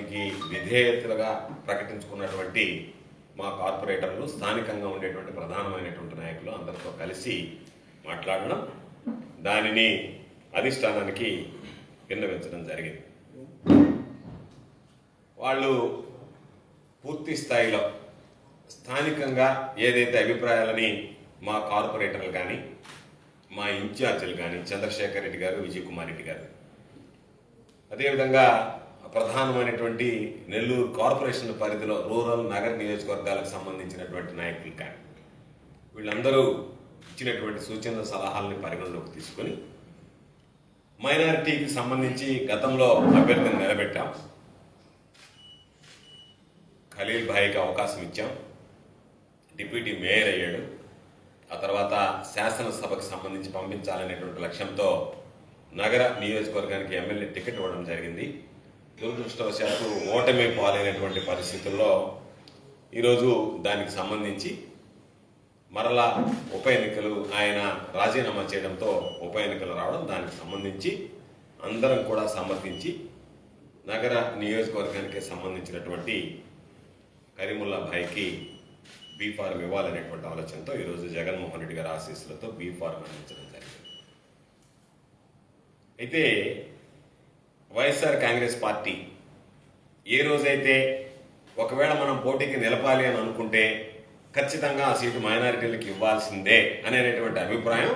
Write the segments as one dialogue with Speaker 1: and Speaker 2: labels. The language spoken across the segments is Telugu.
Speaker 1: పార్టీకి విధేయతలుగా ప్రకటించుకున్నటువంటి మా కార్పొరేటర్లు స్థానికంగా ఉండేటువంటి ప్రధానమైనటువంటి నాయకులు అందరితో కలిసి మాట్లాడడం దానిని అధిష్టానానికి విన్నవించడం జరిగింది. వాళ్ళు పూర్తి స్థాయిలో స్థానికంగా ఏదైతే అభిప్రాయాలని మా కార్పొరేటర్లు కానీ మా ఇన్ఛార్జీలు కానీ చంద్రశేఖర్ రెడ్డి గారు విజయ్ కుమార్ రెడ్డి గారు అదేవిధంగా ప్రధానమైనటువంటి నెల్లూరు కార్పొరేషన్ పరిధిలో రూరల్ నగర నియోజకవర్గాలకు సంబంధించినటువంటి నాయకులు కానీ వీళ్ళందరూ ఇచ్చినటువంటి సూచనల సలహాలని పరిగణలోకి తీసుకొని మైనారిటీకి సంబంధించి గతంలో అభ్యర్థిని నిలబెట్టాం. ఖలీల్ భాయికి అవకాశం ఇచ్చాం. డిప్యూటీ మేయర్ అయ్యాడు. ఆ తర్వాత శాసనసభకు సంబంధించి పంపించాలనేటువంటి లక్ష్యంతో నగర నియోజకవర్గానికి ఎమ్మెల్యే టికెట్ ఇవ్వడం జరిగింది. దురదృష్టవశాత్తు ఓటమి పాలైనటువంటి పరిస్థితుల్లో ఈరోజు దానికి సంబంధించి మరలా ఉప ఎన్నికలు ఆయన రాజీనామా చేయడంతో ఉప ఎన్నికలు రావడం దానికి సంబంధించి అందరం కూడా సమర్థించి నగర నియోజకవర్గానికి సంబంధించినటువంటి కరీముల్లా భాయ్కి బీ ఫార్మ్ ఇవ్వాలనేటువంటి ఆలోచనతో ఈరోజు జగన్మోహన్ రెడ్డి గారి ఆశీస్సులతో బీ ఫార్మ్ అందించడం జరిగింది. అయితే వైఎస్ఆర్ కాంగ్రెస్ పార్టీ ఏ రోజైతే ఒకవేళ మనం పోటీకి నిలపాలి అని అనుకుంటే ఖచ్చితంగా ఆ సీటు మైనారిటీలకు ఇవ్వాల్సిందే అనేటువంటి అభిప్రాయం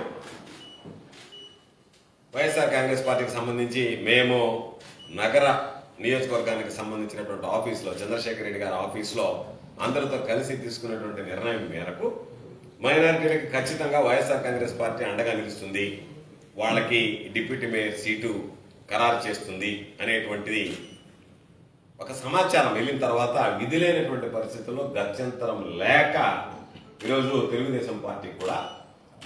Speaker 1: వైఎస్ఆర్ కాంగ్రెస్ పార్టీకి సంబంధించి మేము నగర నియోజకవర్గానికి సంబంధించినటువంటి ఆఫీస్లో చంద్రశేఖర్ రెడ్డి గారి ఆఫీస్లో అందరితో కలిసి తీసుకున్నటువంటి నిర్ణయం మేరకు మైనారిటీలకు ఖచ్చితంగా వైఎస్ఆర్ కాంగ్రెస్ పార్టీ అండగా నిలుస్తుంది. వాళ్ళకి డిప్యూటీ మేయర్ సీటు ఖరారు చేస్తుంది అనేటువంటిది ఒక సమాచారం. వెళ్ళిన తర్వాత విధి లేనటువంటి పరిస్థితుల్లో గత్యంతరం లేక ఈరోజు తెలుగుదేశం పార్టీ కూడా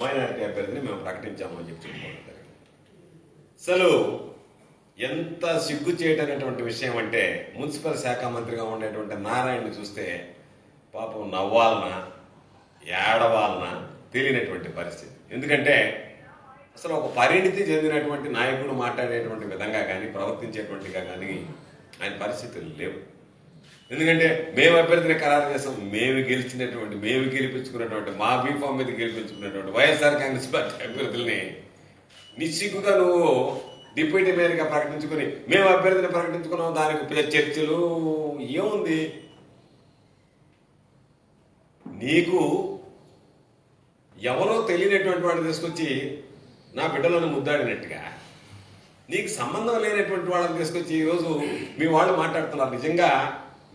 Speaker 1: మైనారిటీ అభ్యర్థిని మేము ప్రకటించామని చెప్పి చెప్పుకోవడం జరిగింది. అసలు ఎంత సిగ్గు చేయటనేటువంటి విషయం అంటే మున్సిపల్ శాఖ మంత్రిగా ఉండేటువంటి నారాయణని చూస్తే పాపం నవ్వాలన ఏడవాలన తెలియనటువంటి పరిస్థితి. ఎందుకంటే అసలు ఒక పరిణితి చెందినటువంటి నాయకుడు మాట్లాడేటువంటి విధంగా కానీ ప్రవర్తించేటువంటిగా కానీ ఆయన పరిస్థితులు లేవు. ఎందుకంటే మేము అభ్యర్థిని ఖరారు చేస్తాం మేము గెలిచినటువంటి మేము గెలిపించుకున్నటువంటి మా బీఫామ్ మీద గెలిపించుకున్నటువంటి వైఎస్ఆర్ కాంగ్రెస్ పార్టీ అభ్యర్థుల్ని నిశ్చిగ్గుగా నువ్వు డిప్యూటీ మేయర్గా ప్రకటించుకుని మేము అభ్యర్థిని ప్రకటించుకున్నాం దానికి చర్చలు ఏముంది? నీకు ఎవరో తెలియనటువంటి వాడు తీసుకొచ్చి నా బిడ్డలను ముద్దాడినట్టుగా. నీకు సంబంధం లేనటువంటి వాళ్ళని తీసుకొచ్చి ఈరోజు మీ వాళ్ళు మాట్లాడుతున్నారు. నిజంగా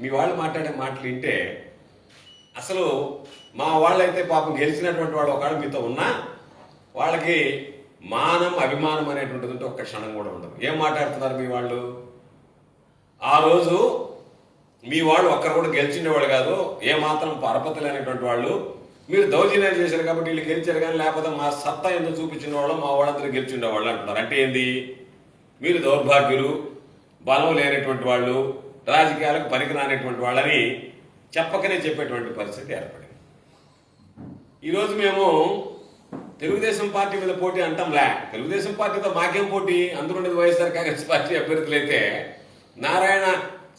Speaker 1: మీ వాళ్ళు మాట్లాడే మాటలు వింటే అసలు మా వాళ్ళైతే పాపం గెలిచినటువంటి వాళ్ళు ఒకవేళ మీతో ఉన్నా వాళ్ళకి మానం అభిమానం అనేటువంటిది ఉంటే ఒక్క క్షణం కూడా ఉండదు. ఏం మాట్లాడుతున్నారు మీ వాళ్ళు? ఆ రోజు మీ వాళ్ళు ఒక్కరు కూడా గెలిచిండేవాళ్ళు కాదు. ఏ మాత్రం పరపతి లేనటువంటి వాళ్ళు. మీరు దౌర్జన్యాలు చేశారు కాబట్టి వీళ్ళు గెలిచారు కానీ లేకపోతే మా సత్తా ఎందుకు చూపించిన వాళ్ళు మా వాళ్ళందరూ గెలిచిండే వాళ్ళు అంటున్నారు. అంటే ఏంది? మీరు దౌర్భాగ్యులు బలం లేనటువంటి వాళ్ళు రాజకీయాలకు పనికిరానటువంటి వాళ్ళని చెప్పకనే చెప్పేటువంటి పరిస్థితి ఏర్పడింది. ఈరోజు మేము తెలుగుదేశం పార్టీ మీద పోటీ అంటాంలే. తెలుగుదేశం పార్టీతో మాకేం పోటీ? అందులో వైఎస్ఆర్ కాంగ్రెస్ పార్టీ అభ్యర్థులైతే నారాయణ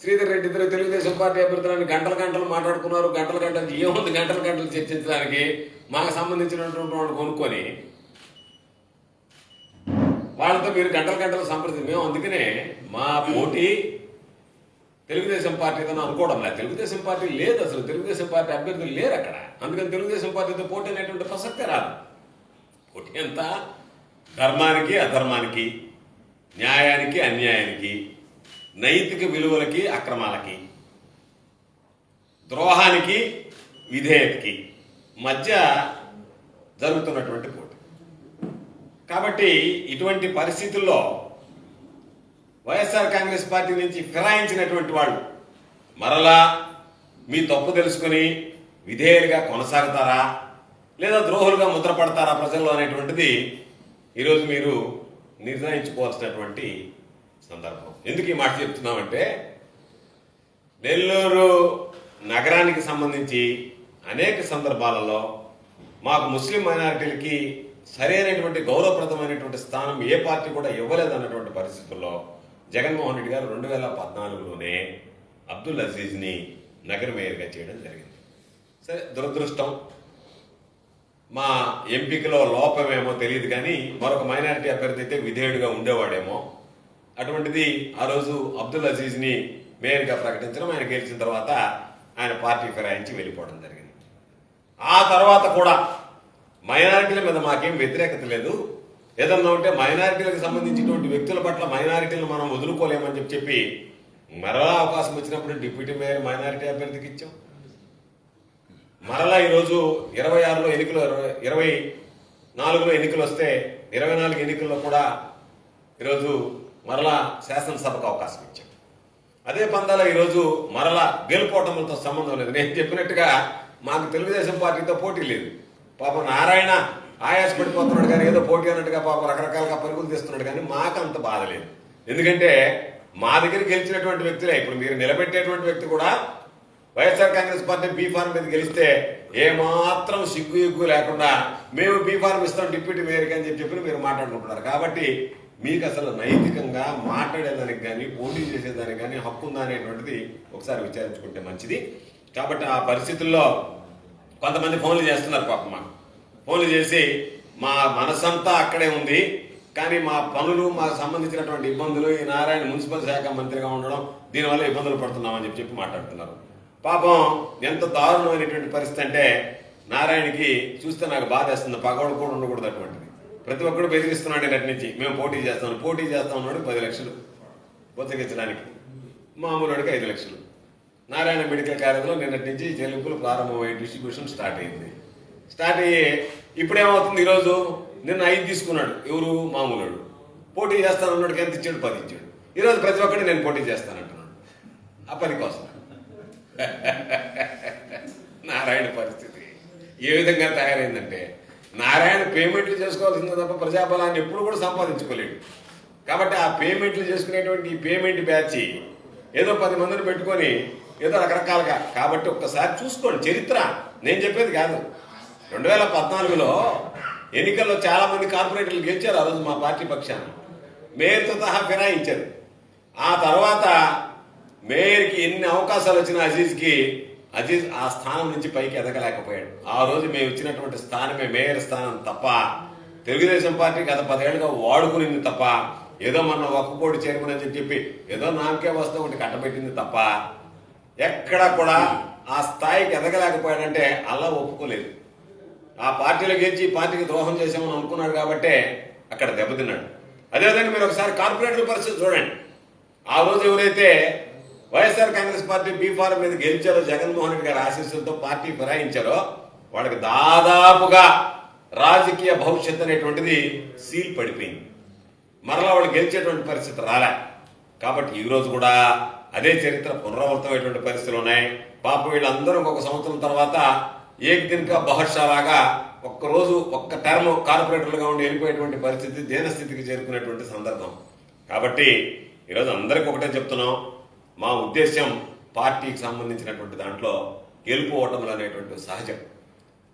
Speaker 1: శ్రీధర్ రెడ్డి ఇద్దరు తెలుగుదేశం పార్టీ అభ్యర్థులని గంటల గంటలు మాట్లాడుకున్నారు. గంటల గంటలు ఏముంది? గంటల గంటలు చర్చించడానికి మాకు సంబంధించినటువంటి వాళ్ళు కొనుక్కొని వాళ్ళతో మీరు గంటల గంటలు సంప్రదించి మేము అందుకనే మా పోటీ తెలుగుదేశం పార్టీతో అనుకోవడం లేదు. తెలుగుదేశం పార్టీ లేదు అసలు. తెలుగుదేశం పార్టీ అభ్యర్థులు లేరు అక్కడ. అందుకని తెలుగుదేశం పార్టీతో పోటీ అనేటువంటి ప్రసక్తే రాదు. పోటీ అంతా ధర్మానికి అధర్మానికి న్యాయానికి అన్యాయానికి నైతిక విలువలకి అక్రమాలకి ద్రోహానికి విధేయతకి మధ్య జరుగుతున్నటువంటి పోటీ. కాబట్టి ఇటువంటి పరిస్థితుల్లో వైఎస్ఆర్ కాంగ్రెస్ పార్టీ నుంచి ఫిరాయించినటువంటి వాళ్ళు మరలా మీ తప్పు తెలుసుకొని విధేయులుగా కొనసాగుతారా? లేదా ద్రోహులుగా ముద్రపడతారా ప్రజల్లో అనేటువంటిది ఈరోజు మీరు నిర్ణయించుకోవాల్సినటువంటి సందర్భం. ఎందుకు ఈ మాట చెప్తున్నామంటే నెల్లూరు నగరానికి సంబంధించి అనేక సందర్భాలలో మాకు ముస్లిం మైనారిటీలకి సరైనటువంటి గౌరవప్రదమైనటువంటి స్థానం ఏ పార్టీ కూడా ఇవ్వలేదన్నటువంటి పరిస్థితుల్లో జగన్మోహన్ రెడ్డి గారు రెండు వేల పద్నాలుగులోనే అబ్దుల్ అజీజ్ని నగర మేయర్గా చేయడం జరిగింది. సరే దురదృష్టం. మా ఎంపికలో లోపమేమో తెలియదు కానీ మరొక మైనారిటీ అభ్యర్థి అయితే విధేయుడిగా ఉండేవాడేమో. అటువంటిది ఆ రోజు అబ్దుల్ అజీజ్ని మేయర్గా ప్రకటించడం ఆయన గెలిచిన తర్వాత ఆయన పార్టీ ఫిరాయించి వెళ్ళిపోవడం జరిగింది. ఆ తర్వాత కూడా మైనారిటీల మీద మాకేం వ్యతిరేకత లేదు. ఏదన్నా ఉంటే మైనారిటీలకు సంబంధించినటువంటి వ్యక్తుల పట్ల మైనారిటీలను మనం వదులుకోలేమని చెప్పి చెప్పి మరలా అవకాశం వచ్చినప్పుడు డిప్యూటీ మేయర్ మైనారిటీ అభ్యర్థికి ఇచ్చాం. మరలా ఈరోజు ఇరవై ఆరులో ఎన్నికలు ఇరవై- ఇరవై నాలుగులో ఎన్నికలు వస్తే ఇరవై నాలుగు ఎన్నికల్లో కూడా ఈరోజు మరలా శాసనసభకు అవకాశం ఇచ్చాడు అదే పందాలో ఈరోజు మరలా గెలుపోవటంతో సంబంధం లేదు. నేను చెప్పినట్టుగా మాకు తెలుగుదేశం పార్టీతో పోటీ లేదు. పాపం నారాయణ ఆయాసపడిపోతున్నాడు కానీ ఏదో పోటీ అన్నట్టుగా పాపం రకరకాలుగా పరుగులు తీస్తున్నాడు కానీ మాకు అంత బాధ లేదు. ఎందుకంటే మా దగ్గర గెలిచినటువంటి వ్యక్తులే. ఇప్పుడు మీరు నిలబెట్టేటువంటి వ్యక్తి కూడా YSR Congress party B form మీద గెలిస్తే ఏమాత్రం సిగ్గు ఎగ్గు లేకుండా మేము బీ ఫార్మ్ ఇస్తాం డిప్యూటీ మేయర్కి అని చెప్పి చెప్పి మీరు మాట్లాడుకుంటున్నారు. కాబట్టి మీకు అసలు నైతికంగా మాట్లాడేదానికి కానీ పోటీ చేసేదానికి కానీ హక్కు ఉందా అనేటువంటిది ఒకసారి విచారించుకుంటే మంచిది. కాబట్టి ఆ పరిస్థితుల్లో కొంతమంది ఫోన్లు చేస్తున్నారు పాపం మాకు. ఫోన్లు చేసి మా మనసంతా అక్కడే ఉంది. కానీ మా పనులు మాకు సంబంధించినటువంటి ఇబ్బందులు ఈ నారాయణ మున్సిపల్ శాఖ మంత్రిగా ఉండడం దీనివల్ల ఇబ్బందులు పడుతున్నామని చెప్పి చెప్పి మాట్లాడుతున్నారు. పాపం ఎంత దారుణమైనటువంటి పరిస్థితి అంటే నారాయణకి చూస్తే నాకు బాధ వేస్తుంది పగవాడు కూడా ఉండకూడదు అటువంటిది. ప్రతి ఒక్కడు బెదిరిస్తున్నాడు నటి నుంచి. మేము పోటీ చేస్తాం పోటీ చేస్తాం ఉన్నాడు పది లక్షలు బొత్తగించడానికి. మామూలుడికి ఐదు లక్షలు. నారాయణ మెడికల్ కాలేజీలో నిన్నటి నుంచి చెల్లింపులు ప్రారంభమయ్యే డిస్ట్రిబ్యూషన్ స్టార్ట్ అయింది. స్టార్ట్ అయ్యే ఇప్పుడేమవుతుంది ఈరోజు? నిన్న ఐదు తీసుకున్నాడు. ఎవరు? మామూలుడు. పోటీ చేస్తానన్నాడు ఎంత ఇచ్చాడు? పది ఇచ్చాడు. ఈరోజు ప్రతి ఒక్కటి నేను పోటీ చేస్తానంటున్నాడు ఆ పది కోసం. నారాయణ పరిస్థితి ఏ విధంగా తయారైందంటే నారాయణ పేమెంట్లు చేసుకోవాల్సిందే తప్ప ప్రజాబలాన్ని ఎప్పుడు కూడా సంపాదించుకోలేడు. కాబట్టి ఆ పేమెంట్లు చేసుకునేటువంటి ఈ పేమెంట్ బ్యాచ్ ఏదో పది మందిని పెట్టుకొని ఏదో రకరకాలుగా. కాబట్టి ఒక్కసారి చూసుకోండి. చరిత్ర. నేను చెప్పేది కాదు. రెండు వేల పద్నాలుగులో ఎన్నికల్లో చాలామంది కార్పొరేటర్లు గెలిచారు ఆ రోజు మా పార్టీ పక్షాన. మేయర్తో సహా ఫిరాయించారు. ఆ తర్వాత మేయర్కి ఎన్ని అవకాశాలు వచ్చినా అజీజ్కి అజీజ్ ఆ స్థానం నుంచి పైకి ఎదగలేకపోయాడు. ఆ రోజు మేము ఇచ్చినటువంటి స్థానమే మేయర్ స్థానం తప్ప తెలుగుదేశం పార్టీ గత పదేళ్ళుగా వాడుకునింది తప్ప ఏదో మన ఒక్కపోటు చైర్మన్ అని చెప్పి ఏదో నామకే వస్తే ఒకటి కట్టబెట్టింది తప్ప ఎక్కడ కూడా ఆ స్థాయికి ఎదగలేకపోయాడంటే అలా ఒప్పుకోలేదు. ఆ పార్టీలో గెలిచి పార్టీకి ద్రోహం చేసామని అనుకున్నాడు కాబట్టి అక్కడ దెబ్బతిన్నాడు. అదేవిధంగా మీరు ఒకసారి కార్పొరేటర్ పరిస్థితి చూడండి. ఆ రోజు ఎవరైతే వైఎస్ఆర్ కాంగ్రెస్ పార్టీ బీఫారం మీద గెలిచారో జగన్మోహన్ రెడ్డి గారి ఆశీస్సులతో పార్టీ ఫిరాయించారో వాళ్ళకి దాదాపుగా రాజకీయ భవిష్యత్ అనేటువంటిది సీల్ పడిపోయింది. మరలా వాళ్ళు గెలిచేటువంటి పరిస్థితి రాలే. కాబట్టి ఈ రోజు కూడా అదే చరిత్ర పునరావృతమైనటువంటి పరిస్థితులు ఉన్నాయి. పాప వీళ్ళందరూ ఒక సంవత్సరం తర్వాత ఏక్దిన్గా దినక ఒక్కరోజు లాగా ఒక్క రోజు ఒక్క టర్మ్ కార్పొరేటర్లుగా ఉండి వెళ్ళిపోయేటువంటి పరిస్థితి దేనస్థితికి చేరుకునేటువంటి సందర్భం. కాబట్టి ఈరోజు అందరికి ఒకటే చెప్తున్నాం. మా ఉద్దేశం పార్టీకి సంబంధించినటువంటి దాంట్లో గెలుపు ఓటములు అనేటువంటి సహజం.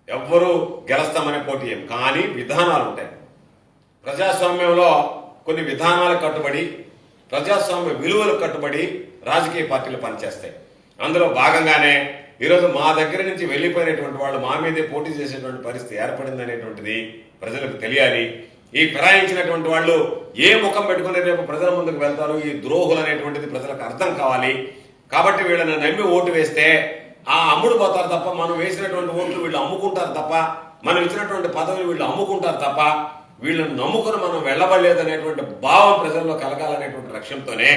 Speaker 1: ఎవ్వరూ గెలుస్తామనే పోటీ ఏం కానీ విధానాలు ఉంటాయి. ప్రజాస్వామ్యంలో కొన్ని విధానాలు కట్టుబడి ప్రజాస్వామ్య విలువలు కట్టుబడి రాజకీయ పార్టీలు పనిచేస్తాయి. అందులో భాగంగానే ఈరోజు మా దగ్గర నుంచి వెళ్ళిపోయినటువంటి వాళ్ళు మా మీదే పోటీ చేసేటువంటి పరిస్థితి ఏర్పడింది అనేటువంటిది ప్రజలకు తెలియాలి. ఈ ఫిరాయించినటువంటి వాళ్ళు ఏ ముఖం పెట్టుకుని రేపు ప్రజల ముందుకు వెళ్తారు? ఈ ద్రోహులు అనేటువంటిది ప్రజలకు అర్థం కావాలి. కాబట్టి వీళ్ళని నమ్మి ఓటు వేస్తే ఆ అమ్ముడు పోతారు తప్ప మనం వేసినటువంటి ఓట్లు వీళ్ళు అమ్ముకుంటారు తప్ప మనం ఇచ్చినటువంటి పదవులు వీళ్ళు అమ్ముకుంటారు తప్ప వీళ్ళని నమ్ముకుని మనం వెళ్ళబడలేదు అనేటువంటి భావం ప్రజల్లో కలగాలనేటువంటి లక్ష్యంతోనే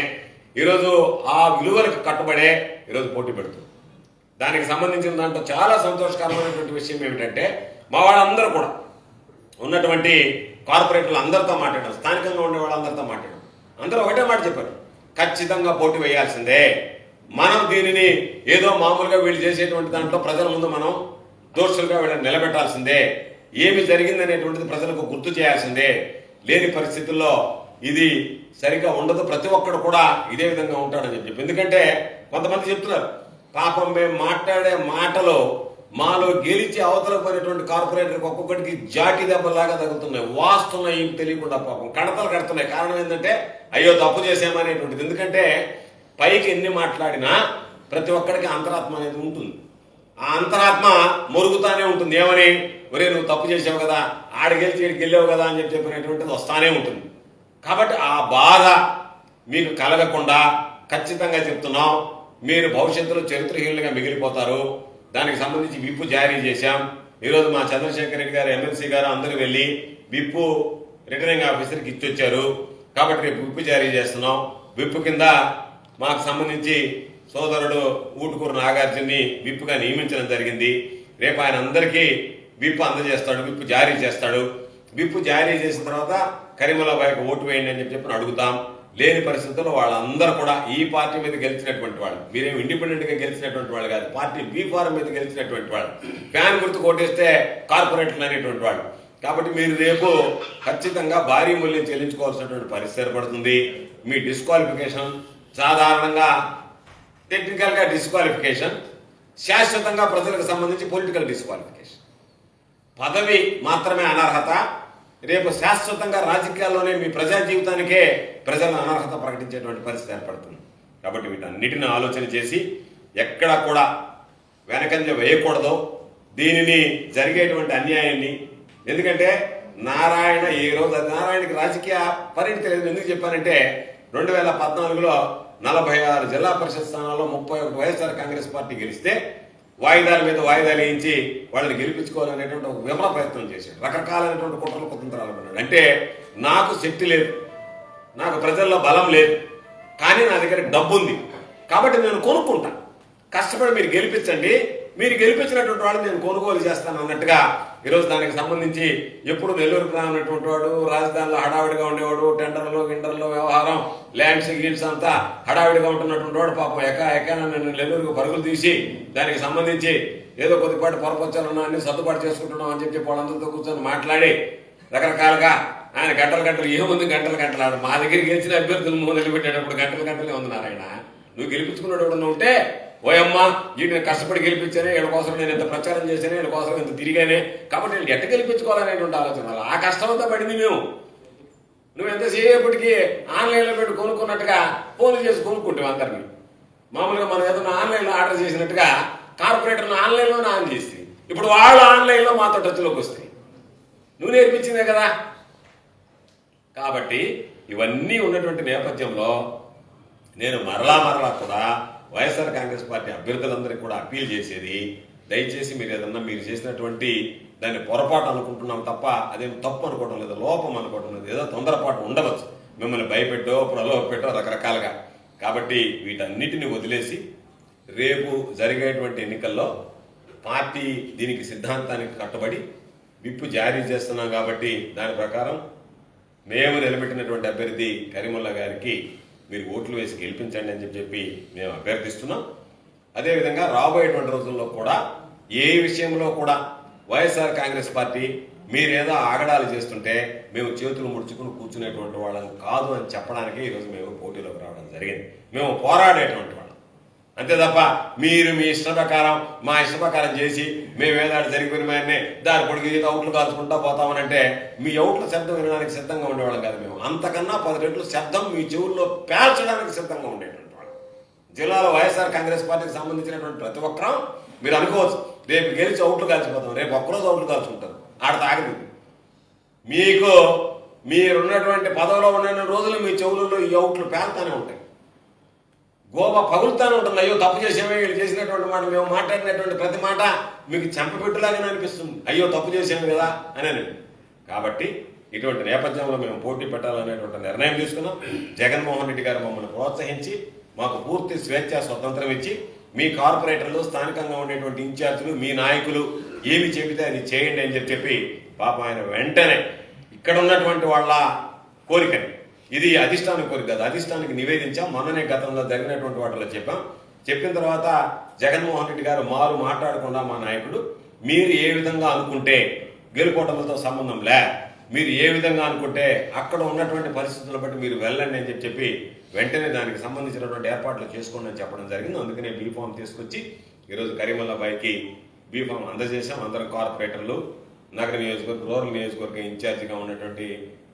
Speaker 1: ఈరోజు ఆ విలువలకు కట్టుబడే ఈరోజు పోటీ పెడుతుంది. దానికి సంబంధించిన దాంట్లో చాలా సంతోషకరమైనటువంటి విషయం ఏమిటంటే మా వాళ్ళందరూ కూడా ఉన్నటువంటి కార్పొరేటర్లు అందరితో మాట్లాడాం స్థానికంగా ఉండే వాళ్ళందరితో మాట్లాడాం అందరూ ఒకటే మాట చెప్పారు ఖచ్చితంగా పోటీ వేయాల్సిందే. మనం దీనిని ఏదో మామూలుగా వీళ్ళు చేసేటువంటి దాంట్లో ప్రజల ముందు మనం దోషులుగా వీళ్ళని నిలబెట్టాల్సిందే. ఏమి జరిగిందనేటువంటిది ప్రజలకు గుర్తు చేయాల్సిందే. లేని పరిస్థితుల్లో ఇది సరిగ్గా ఉండదు ప్రతి ఒక్కడు కూడా ఇదే విధంగా ఉంటాడని చెప్పి. ఎందుకంటే కొంతమంది చెప్తున్నారు పాపం మేము మాట్లాడే మాటలో మాలో గెలిచి అవతల పోయినటువంటి కార్పొరేటర్కి ఒక్కొక్కటికి జాటి దెబ్బలాగా తగులుతున్నాయి. వాస్తున్నాయి ఏం తెలియకుండా పాపం కడతలు కడుతున్నాయి. కారణం ఏంటంటే అయ్యో తప్పు చేసామనేటువంటిది ఎందుకంటే పైకి ఎన్ని మాట్లాడినా ప్రతి ఒక్కడికి అంతరాత్మ అనేది ఉంటుంది. ఆ అంతరాత్మ మొరుగుతానే ఉంటుంది. ఏమని? ఒరే నువ్వు తప్పు చేసావు కదా ఆడికెళ్ళి ఈడికి వెళ్ళావు కదా అని చెప్పి చెప్పినటువంటిది వస్తానే ఉంటుంది. కాబట్టి ఆ బాధ మీకు కలగకుండా ఖచ్చితంగా చెప్తున్నాం. మీరు భవిష్యత్తులో చరిత్రహీనులుగా మిగిలిపోతారు. దానికి సంబంధించి విప్పు జారీ చేశాం. ఈరోజు మా చంద్రశేఖర్ రెడ్డి గారు ఎమ్మెల్సీ గారు అందరూ వెళ్ళి విప్పు రిటర్నింగ్ ఆఫీసర్కి ఇచ్చొచ్చారు. కాబట్టి రేపు విప్పు జారీ చేస్తున్నాం. విప్పు కింద మాకు సంబంధించి సోదరుడు ఊటుకూరు నాగార్జున్ని విప్పుగా నియమించడం జరిగింది. రేపు ఆయన అందరికీ విప్పు అందజేస్తాడు విప్పు జారీ చేస్తాడు. విప్పు జారీ చేసిన తర్వాత కరీముల్లాబాయికి ఓటు వేయండి అని చెప్పి చెప్పి అడుగుతాం. లేని పరిస్థితుల్లో వాళ్ళందరూ కూడా ఈ పార్టీ మీద గెలిచినటువంటి వాళ్ళు. మీరేం ఇండిపెండెంట్గా గెలిచినటువంటి వాళ్ళు కాదు పార్టీ బీ ఫారం మీద గెలిచినటువంటి వాళ్ళు. ఫ్యాన్ గుర్తు కొట్టేస్తే కార్పొరేట్లు అనేటువంటి వాళ్ళు. కాబట్టి మీరు రేపు ఖచ్చితంగా భారీ మూల్యం చెల్లించుకోవాల్సినటువంటి పరిస్థితి ఏర్పడుతుంది. మీ డిస్క్వాలిఫికేషన్ సాధారణంగా టెక్నికల్గా డిస్క్వాలిఫికేషన్ శాశ్వతంగా ప్రజలకు సంబంధించి పొలిటికల్ డిస్క్వాలిఫికేషన్. పదవి మాత్రమే అనర్హత రేపు శాశ్వతంగా రాజకీయాల్లోనే మీ ప్రజా జీవితానికే ప్రజలను అనర్హత ప్రకటించేటువంటి పరిస్థితి ఏర్పడుతుంది. కాబట్టి వీటన్నిటిని ఆలోచన చేసి ఎక్కడా కూడా వెనకంజ వేయకూడదు. దీనిని జరిగేటువంటి అన్యాయాన్ని. ఎందుకంటే నారాయణ ఈ రోజు నారాయణకి రాజకీయ పరిణితి లేదు. ఎందుకు చెప్పానంటే రెండు వేల పద్నాలుగులో నలభై ఆరు జిల్లా పరిషత్ స్థానాల్లో ముప్పై ఒకటి వైఎస్ఆర్ కాంగ్రెస్ పార్టీ గెలిస్తే వాయిదాల మీద వాయిదాలు వేయించి వాళ్ళని గెలిపించుకోవాలనేటువంటి ఒక విమల ప్రయత్నం చేశాడు. రకరకాలైనటువంటి కుట్రలు కుతంత్రాలు ఉన్నాడు అంటే నాకు శక్తి లేదు. నాకు ప్రజల్లో బలం లేదు. కానీ నా దగ్గర డబ్బు ఉంది కాబట్టి నేను కొనుక్కుంటాను కష్టపడి మీరు గెలిపించండి. మీరు గెలిపించినటువంటి వాడిని నేను కొనుగోలు చేస్తాను అన్నట్టుగా ఈరోజు దానికి సంబంధించి ఎప్పుడు నెల్లూరుకు రానటువంటి వాడు రాజధానిలో హడావిడిగా ఉండేవాడు టెండర్లు గిండర్లు వ్యవహారం ల్యాండ్స్ గీల్స్ అంతా హడావిడిగా ఉంటున్నటువంటి వాడు పాపం ఎక్క ఎక్క నేను నెల్లూరుకు పరుగులు తీసి దానికి సంబంధించి ఏదో కొద్దిపాటి పొరపచ్చాలన్నా అన్ని సర్దుబాటు చేసుకుంటున్నాం అని చెప్పి వాళ్ళందరితో కూర్చొని మాట్లాడి రకరకాలుగా ఆయన గంటలు గంటలు ఏముంది గంటలు గంటలు ఆడు మా దగ్గరికి గెలిచిన అభ్యర్థులు నువ్వు నిలబెట్టేటప్పుడు గంటలు గంటలే ఉంది నారాయణ. నువ్వు గెలిపించుకున్నాడు ఎవడన్నా ఉంటే ఓయమ్మ వీటిని కష్టపడి గెలిపించానే వీళ్ళ కోసం నేను ఎంత ప్రచారం చేశానే వీళ్ళ కోసం ఎంత తిరిగానే. కాబట్టి వీళ్ళు ఎట్ట గెలిపించుకోవాలనేటువంటి ఆలోచన ఆ కష్టమంతా పడింది మేము. నువ్వు ఎంతసేపటికి ఆన్లైన్లో పెట్టి కొనుక్కున్నట్టుగా ఫోన్లు చేసి కొనుక్కుంటావు అందరినీ. మామూలుగా మనం ఏదైనా ఆన్లైన్లో ఆర్డర్ చేసినట్టుగా కార్పొరేటర్ను ఆన్లైన్లోనే ఆన్ చేసి ఇప్పుడు వాళ్ళు ఆన్లైన్లో మాతో టచ్లోకి వస్తాయి నువ్వు నేర్పించిందే కదా. కాబట్టి ఇవన్నీ ఉన్నటువంటి నేపథ్యంలో నేను మరలా మరలా కూడా వైఎస్ఆర్ కాంగ్రెస్ పార్టీ అభ్యర్థులందరికీ కూడా అప్పీల్ చేసేది దయచేసి మీరు ఏదన్నా మీరు చేసినటువంటి దాన్ని పొరపాటు అనుకుంటున్నాం తప్ప అదేం తప్పు అనుకోవడం లేదు లోపం అనుకోవడం లేదు ఏదో తొందరపాటు ఉండవచ్చు. మిమ్మల్ని భయపెట్టో ప్రలోభ పెట్టో రకరకాలుగా. కాబట్టి వీటన్నిటిని వదిలేసి రేపు జరిగేటువంటి ఎన్నికల్లో పార్టీ దీనికి సిద్ధాంతానికి కట్టుబడి విప్పు జారీ చేస్తున్నాం కాబట్టి దాని ప్రకారం మేము నిలబెట్టినటువంటి అభ్యర్థి కరీముల్లా గారికి మీరు ఓట్లు వేసి గెలిపించండి అని చెప్పి చెప్పి మేము అభ్యర్థిస్తున్నాం. అదేవిధంగా రాబోయేటువంటి రోజుల్లో కూడా ఏ విషయంలో కూడా వైఎస్ఆర్ కాంగ్రెస్ పార్టీ మీరేదో ఆగడాలు చేస్తుంటే మేము చేతులు ముడుచుకుని కూర్చునేటువంటి వాళ్ళం కాదు అని చెప్పడానికి ఈరోజు మేము పోటీలోకి రావడం జరిగింది. మేము పోరాడేటువంటి అంతే తప్ప మీరు మీ ఇష్ట ప్రకారం మా ఇష్ట ప్రకారం చేసి మేము ఏదాడు జరిగిపోయిన మేమే దాని పొడిగి అవుట్లు కాల్చుకుంటా పోతామనంటే మీ అవుట్ల శబ్దం వినడానికి సిద్ధంగా ఉండేవాళ్ళం కాదు మేము. అంతకన్నా పది రెట్లు శబ్దం మీ చెవుల్లో పేల్చడానికి సిద్ధంగా ఉండేటువంటి వాళ్ళం జిల్లాలో వైఎస్ఆర్ కాంగ్రెస్ పార్టీకి సంబంధించినటువంటి ప్రతి ఒక్కరం మీరు అనుకోవచ్చు రేపు గెలిచి అవుట్లు కాల్చిపోతాం రేపు ఒక్కరోజు అవుట్లు కాల్చుకుంటారు ఆడ తాగదు మీకు మీరున్నటువంటి పదవిలో ఉన్న రోజులు మీ చెవులలో ఈ అవుట్లు పేల్తానే ఉంటాయి. గోవ పగులుతానే ఉంటుంది. అయ్యో తప్పు చేసామే వీళ్ళు చేసినటువంటి మాట మేము మాట్లాడినటువంటి ప్రతి మాట మీకు చెంపపెట్టులాగానే అనిపిస్తుంది. అయ్యో తప్పు చేసాము కదా అని అని కాబట్టి ఇటువంటి నేపథ్యంలో మేము పోటీ పెట్టాలనేటువంటి నిర్ణయం తీసుకున్నాం. జగన్మోహన్ రెడ్డి గారు మమ్మల్ని ప్రోత్సహించి మాకు పూర్తి స్వేచ్ఛ స్వతంత్రం ఇచ్చి మీ కార్పొరేటర్లు స్థానికంగా ఉండేటువంటి ఇన్ఛార్జీలు మీ నాయకులు ఏమి చెబితే అది చేయండి అని చెప్పి చెప్పి పాప ఆయన వెంటనే ఇక్కడ ఉన్నటువంటి వాళ్ళ కోరికని ఇది అధిష్టానం కోరిక కాదు. అధిష్టానికి నివేదించాం. మననే గతంలో జరిగినటువంటి వాటిలో చెప్పాం. చెప్పిన తర్వాత జగన్మోహన్ రెడ్డి గారు మారు మాట్లాడకుండా మా నాయకుడు మీరు ఏ విధంగా అనుకుంటే గెలుపోటములతో సంబంధం లే. మీరు ఏ విధంగా అనుకుంటే అక్కడ ఉన్నటువంటి పరిస్థితులను బట్టి మీరు వెళ్ళండి అని చెప్పి చెప్పి వెంటనే దానికి సంబంధించినటువంటి ఏర్పాట్లు చేసుకోండి అని చెప్పడం జరిగింది. అందుకనే బీఫామ్ తీసుకొచ్చి ఈరోజు కరీముల్లాబాయికి బీఫామ్ అందజేశాం. అందరం కార్పొరేటర్లు నగర నియోజకవర్గం రూరల్ నియోజకవర్గం ఇన్ఛార్జిగా ఉన్నటువంటి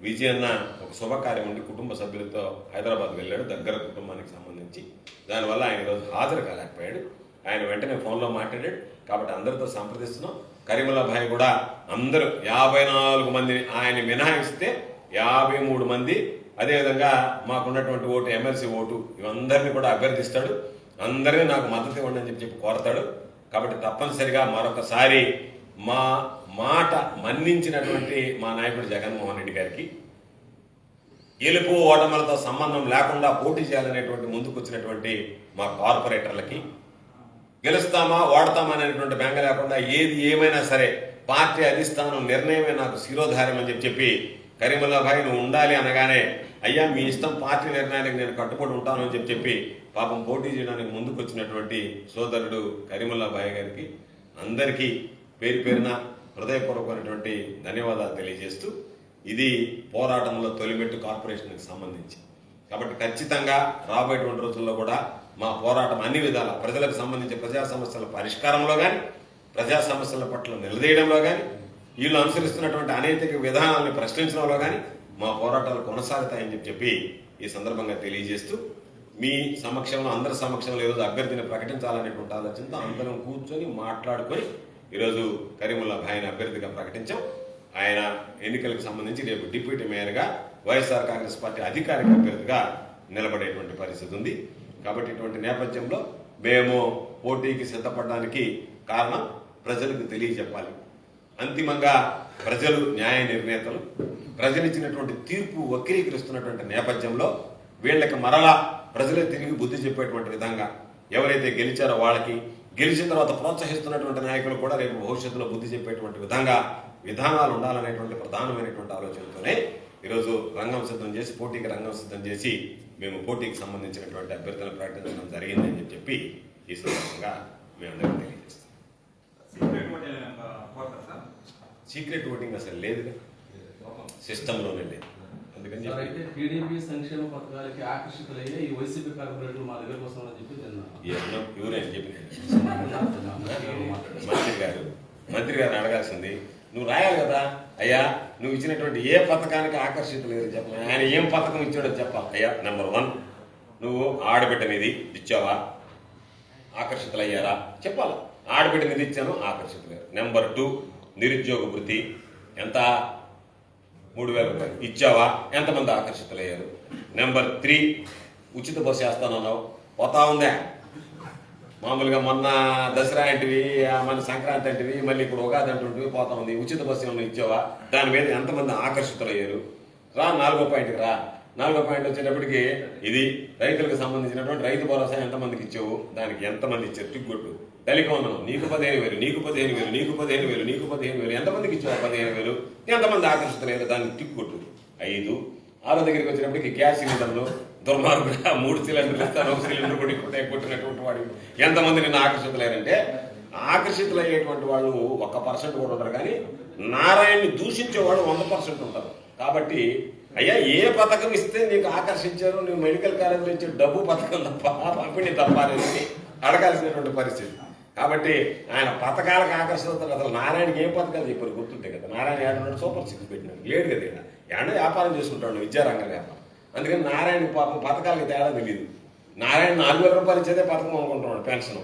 Speaker 1: విజయన్న ఒక శుభకార్యం ఉండి కుటుంబ సభ్యులతో హైదరాబాద్ వెళ్ళాడు దగ్గర కుటుంబానికి సంబంధించి. దానివల్ల ఆయన ఈరోజు హాజరు కాలేకపోయాడు. ఆయన వెంటనే ఫోన్లో మాట్లాడాడు. కాబట్టి అందరితో సంప్రదిస్తున్నాం. కరీముల్లా భాయ్ కూడా అందరూ యాభై నాలుగు మందిని ఆయన మినహాయిస్తే యాభై మూడు మంది. అదేవిధంగా మాకున్నటువంటి ఓటు ఎమ్మెల్సీ ఓటు ఇవందరినీ కూడా అభ్యర్థిస్తాడు. అందరినీ నాకు మద్దతు ఇవ్వండి అని చెప్పి చెప్పి కోరతాడు. కాబట్టి తప్పనిసరిగా మరొకసారి మా మాట మన్నించినటువంటి మా నాయకుడు జగన్మోహన్ రెడ్డి గారికి గెలుపు ఓటములతో సంబంధం లేకుండా పోటీ చేయాలనేటువంటి ముందుకొచ్చినటువంటి మా కార్పొరేటర్లకి గెలుస్తామా ఓడతామా అనేటువంటి బెంగ లేకుండా ఏది ఏమైనా సరే పార్టీ అధిష్టానం నిర్ణయమే నాకు శిరోధార్యం అని చెప్పి చెప్పి భాయ్ నువ్వు ఉండాలి అనగానే అయ్యా మీ ఇష్టం పార్టీ నిర్ణయానికి నేను కట్టుబడి ఉంటాను అని చెప్పి చెప్పి పాపం పోటీ చేయడానికి ముందుకొచ్చినటువంటి సోదరుడు కరీముల్లా భాయ్ గారికి అందరికీ పేరు పేరున హృదయపూర్వకమైనటువంటి ధన్యవాదాలు తెలియజేస్తూ ఇది పోరాటంలో తొలిమెట్టు కార్పొరేషన్కి సంబంధించి. కాబట్టి ఖచ్చితంగా రాబోయేటువంటి రోజుల్లో కూడా మా పోరాటం అన్ని విధాల ప్రజలకు సంబంధించి ప్రజా సమస్యల పరిష్కారంలో కానీ ప్రజా సమస్యల పట్ల నిలదీయడంలో కానీ వీళ్ళు అనుసరిస్తున్నటువంటి అనైతిక విధానాలను ప్రశ్నించడంలో కానీ మా పోరాటాలు కొనసాగుతాయని చెప్పి ఈ సందర్భంగా తెలియజేస్తూ మీ సమక్షంలో అందరి సమక్షంలో ఈరోజు అభ్యర్థిని ప్రకటించాలనేటువంటి ఆలోచనతో అందరం కూర్చొని మాట్లాడుకొని ఈరోజు కరీముల్లా భాయ్ అభ్యర్థిగా ప్రకటించాం. ఆయన ఎన్నికలకు సంబంధించి రేపు డిప్యూటీ మేయర్గా వైఎస్ఆర్ కాంగ్రెస్ పార్టీ అధికారిక అభ్యర్థిగా నిలబడేటువంటి పరిస్థితి ఉంది. కాబట్టి ఇటువంటి నేపథ్యంలో మేము పోటీకి సిద్ధపడడానికి కారణం ప్రజలకు తెలియజెప్పాలి. అంతిమంగా ప్రజలు న్యాయ నిర్ణేతలు ప్రజలిచ్చినటువంటి తీర్పు వక్రీకరిస్తున్నటువంటి నేపథ్యంలో వీళ్ళకి మరలా ప్రజలే తిరిగి బుద్ధి చెప్పేటువంటి విధంగా ఎవరైతే గెలిచారో వాళ్ళకి గెలిచిన తర్వాత ప్రోత్సహిస్తున్నటువంటి నాయకులు కూడా రేపు భవిష్యత్తులో బుద్ధి చెప్పేటువంటి విధంగా విధానాలు ఉండాలనేటువంటి ప్రధానమైనటువంటి ఆలోచనతోనే ఈరోజు రంగం సిద్ధం చేసి పోటీకి రంగం సిద్ధం చేసి మేము పోటీకి సంబంధించినటువంటి అభ్యర్థులను ప్రకటించడం జరిగిందని చెప్పి ఈ సందర్భంగా మేము అందరికీ తెలియజేస్తాం
Speaker 2: సీక్రెట్ ఓటింగ్
Speaker 1: అసలు లేదుగా సిస్టంలోనే లేదు. అందుకని చెప్పి
Speaker 3: టీడీపీ సంక్షేమ పథకాలకి ఆకర్షితులయ్యే ఈ వైసీపీ మా దగ్గరకు వస్తామని చెప్పి
Speaker 1: చెప్పి మంత్రి గారు మంత్రి గారిని అడగాల్సింది నువ్వు రాయాలి కదా? అయ్యా నువ్వు ఇచ్చినటువంటి ఏ పథకానికి ఆకర్షితులేదు చెప్ప ఆయన ఏం పథకం ఇచ్చాడో చెప్పాలి అయ్యా నెంబర్ వన్ నువ్వు ఆడబిడ్డ నిధి ఇచ్చావా? ఆకర్షితులయ్యారా? చెప్పాలి. ఆడబిడ్డ నిధి ఇచ్చాను ఆకర్షితులయ్యారు నెంబర్ టూ నిరుద్యోగ వృత్తి. ఎంత మూడు వేల రూపాయలు. ఇచ్చావా? ఎంతమంది ఆకర్షితులయ్యారు? నెంబర్ త్రీ ఉచిత బస్సు వేస్తానన్నావు. పోతా ఉందా. మామూలుగా మొన్న దసరా అంటివి మన సంక్రాంతి అంటివి మళ్ళీ ఇప్పుడు ఉగాది అంటుంటివి పోతా ఉంది. ఉచిత బస్సు ఏమైనా ఇచ్చావా? దాని మీద ఎంతమంది ఆకర్షితులయ్యారు? రా నాలుగో పాయింట్కి రా. నాలుగో పాయింట్ వచ్చేటప్పటికి ఇది రైతులకు సంబంధించినటువంటి రైతు భరోసా ఎంతమందికి ఇచ్చావు? దానికి ఎంతమంది ఇచ్చారు? టిక్కొట్టు దళిక నీకు పదిహేను వేలు నీకు పదిహేను వేలు నీకు పదిహేను వేలు నీకు పదిహేను వేలు. ఎంతమందికి ఇచ్చావు పదిహేను వేలు? ఎంతమంది ఆకర్షితులైన దాన్ని టిక్కొట్టు ఐదు. ఆరో దగ్గరికి వచ్చినప్పటికి గ్యాస్ సిలిండర్లు దుర్మార్గుగా మూడు సిలిండర్లు ఇస్తాను ఒక సిలిండర్ కూడా కొట్టే కొట్టినటువంటి వాడు ఎంతమంది నిన్ను ఆకర్షితులైనంటే ఆకర్షితులయ్యేటువంటి వాళ్ళు ఒక్క పర్సెంట్ కూడా ఉంటారు కానీ నారాయణని దూషించేవాడు వంద పర్సెంట్ ఉంటారు. కాబట్టి అయ్యా ఏ పథకం ఇస్తే నీకు ఆకర్షించారు? నువ్వు మెడికల్ కాలేజీలో ఇచ్చే డబ్బు పథకం తప్ప పంపిణీ తప్ప అనేది అడగాల్సినటువంటి పరిస్థితి. కాబట్టి ఆయన పథకాలకు ఆకర్షిస్తారు అసలు నారాయణకి ఏం పథకాలు చెప్పారు గుర్తుంటే కదా? నారాయణ ఏడున్నాడు సూపర్ సిక్స్ పెట్టినాడు. లేడు కదా ఇక్కడ ఏడో వ్యాపారం చేసుకుంటాడు విద్యారంగ వ్యాపారం. అందుకని నారాయణ పాపం పథకాలకి తేడా తెలియదు నారాయణ నాలుగు వేల రూపాయలు ఇచ్చేదే పథకం అనుకుంటున్నాడు పెన్షన్.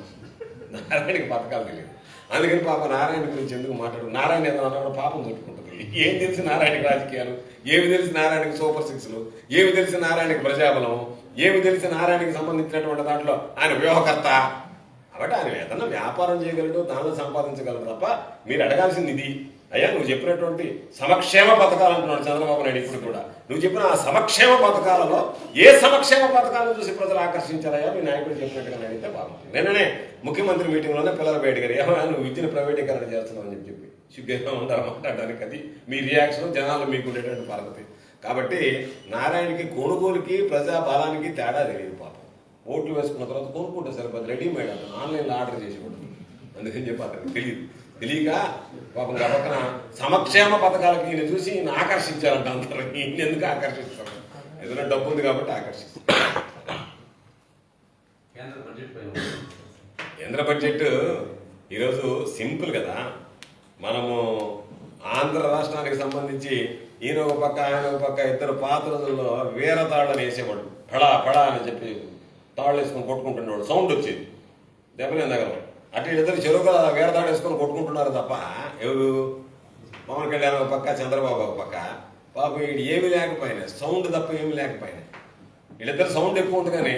Speaker 1: నారాయణకి పథకాలు తెలియదు అందుకని పాప నారాయణ గురించి ఎందుకు మాట్లాడు? నారాయణ ఏదైనా కూడా పాపం చుట్టుకుంటుంది ఏం తెలిసి నారాయణకి రాజకీయాలు? ఏమి తెలిసి నారాయణకి సూపర్ సిక్స్లు? ఏమి తెలిసి నారాయణకి ప్రజాబలం? ఏమి తెలిసి నారాయణకి సంబంధించినటువంటి దాంట్లో? ఆయన వ్యూహకర్త. కాబట్టి ఆయన ఏదన్నా వ్యాపారం చేయగలడు దానిలో సంపాదించగలడు తప్ప మీరు అడగాల్సింది ఇది. అయ్యా నువ్వు చెప్పినటువంటి సమక్షేమ పథకాలు అంటున్నాడు చంద్రబాబు నాయుడు ఇప్పుడు కూడా. నువ్వు చెప్పిన ఆ సమక్షేమ పథకాలలో ఏ సమక్షేమ పథకాలను చూసి ప్రజలు ఆకర్షించారయ్యా? మీ నాయకుడు చెప్పినట్టుగా అడిగితే బాగుంటుంది. నిన్ననే ముఖ్యమంత్రి మీటింగ్లోనే పిల్లల బయటగారు ఏమో నువ్వు విద్యను ప్రైవేటీకరణ చేస్తున్నావు అని చెప్పి సిగ్గుగా ఉండాలి మాట్లాడడానికి అది. మీ రియాక్షన్ జనాలు మీకు ఉండేటువంటి పద్ధతి. కాబట్టి నారాయణకి కొనుగోలుకి ప్రజా బలానికి తేడా తెలియదు. ఓట్లు వేసుకున్న తర్వాత కొనుక్కుంటే సరిపోదు. రెడీమేడ్ అతను ఆన్లైన్లో ఆర్డర్ చేసి కొడుతుంది అందుకని చెప్పి అతనికి తెలియదు. తెలియక పాపం పక్కన సమక్షేమ పథకాలకి ఈయన చూసి ఈయన ఆకర్షించారంట అందరూ. ఈయన ఎందుకు ఆకర్షిస్తారు? ఏదైనా డబ్బు ఉంది కాబట్టి ఆకర్షిస్తారు.
Speaker 3: కేంద్ర బడ్జెట్ పై
Speaker 1: కేంద్ర బడ్జెట్ ఈరోజు సింపుల్ కదా. మనము ఆంధ్ర రాష్ట్రానికి సంబంధించి ఈయన ఒక పక్క ఆయన ఒక పక్క ఇద్దరు పాత రోజుల్లో వీర తాళ్ళని వేసేవాడు పడా పడా అని చెప్పి తాళ్ళు వేసుకొని కొట్టుకుంటున్నాడు. సౌండ్ వచ్చేది. దెబ్బలేని దగ్గర అటు ఇద్దరు చెరువుగా వేరే తాడు వేసుకొని కొట్టుకుంటున్నారు తప్ప ఎవరు? పవన్ కళ్యాణ్ ఒక పక్క చంద్రబాబు ఒక పక్క. పాపం వీడు ఏమీ లేకపోయినా సౌండ్ తప్ప ఏమీ లేకపోయినా. వీళ్ళిద్దరు సౌండ్ ఎక్కువ ఉంది కానీ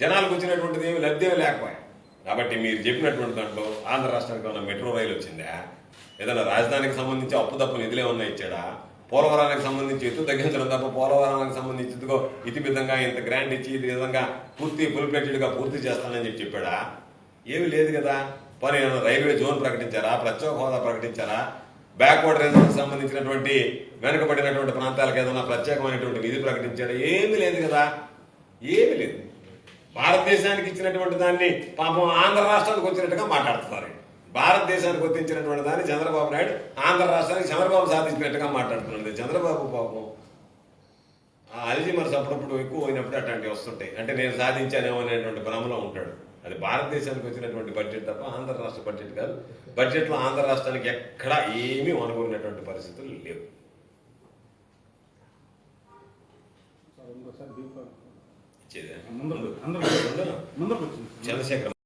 Speaker 1: జనాలకు వచ్చినటువంటిది ఏమి లబ్ధి ఏమీ లేకపోయా కాబట్టి మీరు చెప్పినటువంటి దాంట్లో ఆంధ్ర రాష్ట్రానికి ఉన్న మెట్రో రైలు వచ్చిందా? ఏదైనా రాజధానికి సంబంధించి అప్పు తప్పు నిధులు ఏమన్నా ఇచ్చాడా? పోలవరానికి సంబంధించి ఎత్తు తగ్గించడం తప్ప పోలవరానికి సంబంధించి ఇదిగో ఇతి విధంగా ఇంత గ్రాంట్ ఇచ్చి ఇది విధంగా పూర్తి ఫుల్ పూర్తి చేస్తానని చెప్పి చెప్పాడా? ఏమీ లేదు కదా. పోనీ రైల్వే జోన్ ప్రకటించారా? ప్రత్యేక హోదా ప్రకటించారా? బ్యాక్వర్డ్ రీజన్కి సంబంధించినటువంటి వెనుకబడినటువంటి ప్రాంతాలకు ఏదైనా ప్రత్యేకమైనటువంటి నిధి ప్రకటించారా ఏమీ లేదు కదా. ఏమీ లేదు. భారతదేశానికి ఇచ్చినటువంటి దాన్ని పాపం ఆంధ్ర రాష్ట్రానికి వచ్చినట్టుగా మాట్లాడుతున్నారు భారతదేశానికి వచ్చించినటువంటి దాన్ని చంద్రబాబు నాయుడు ఆంధ్ర రాష్ట్రానికి చంద్రబాబు సాధించినట్టుగా మాట్లాడుతున్నాడు. చంద్రబాబు పాపం ఆ అల్జిమర్స్ అప్పుడప్పుడు ఎక్కువ పోయినప్పుడు అట్లాంటివి వస్తుంటాయి. అంటే నేను సాధించానేమో అనేటువంటి భ్రమలో ఉంటాడు. అది భారతదేశానికి వచ్చినటువంటి బడ్జెట్ తప్ప ఆంధ్ర రాష్ట్ర బడ్జెట్ కాదు. బడ్జెట్లో ఆంధ్ర రాష్ట్రానికి ఎక్కడా ఏమీ అనుకున్నటువంటి పరిస్థితులు లేవు. చంద్రశేఖర్